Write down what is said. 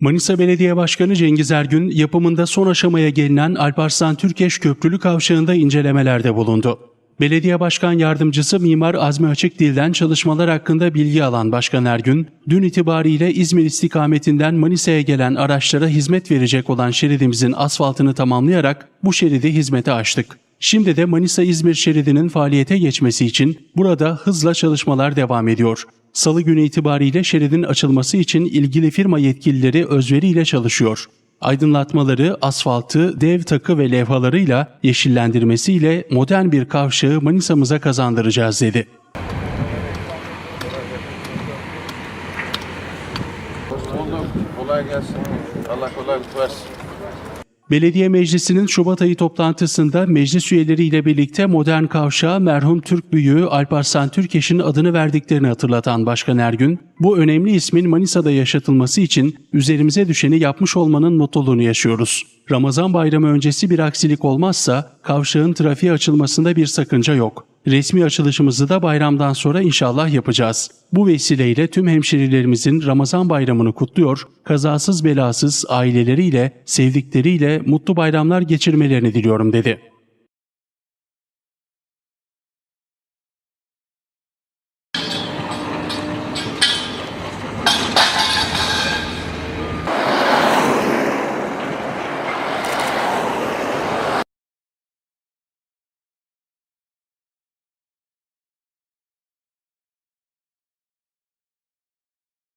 Manisa Belediye Başkanı Cengiz Ergün yapımında son aşamaya gelinen Alparslan Türkeş Köprülü Kavşağı'nda incelemelerde bulundu. Belediye Başkan Yardımcısı Mimar Azmi Açıkdil'den çalışmalar hakkında bilgi alan Başkan Ergün, dün itibariyle İzmir istikametinden Manisa'ya gelen araçlara hizmet verecek olan şeridimizin asfaltını tamamlayarak bu şeridi hizmete açtık. Şimdi de Manisa-İzmir şeridinin faaliyete geçmesi için burada hızla çalışmalar devam ediyor. Salı günü itibariyle şeridin açılması için ilgili firma yetkilileri özveriyle çalışıyor. Aydınlatmaları, asfaltı, dev takı ve levhalarıyla yeşillendirmesiyle modern bir kavşağı Manisa'mıza kazandıracağız dedi. Kolay gelsin. Allah kolaylık versin. Belediye Meclisi'nin Şubat ayı toplantısında meclis üyeleriyle birlikte modern kavşağa merhum Türk büyüğü Alparslan Türkeş'in adını verdiklerini hatırlatan Başkan Ergün, bu önemli ismin Manisa'da yaşatılması için üzerimize düşeni yapmış olmanın mutluluğunu yaşıyoruz. Ramazan bayramı öncesi bir aksilik olmazsa kavşağın trafiğe açılmasında bir sakınca yok. Resmi açılışımızı da bayramdan sonra inşallah yapacağız. Bu vesileyle tüm hemşerilerimizin Ramazan bayramını kutluyor, kazasız belasız aileleriyle, sevdikleriyle mutlu bayramlar geçirmelerini diliyorum dedi.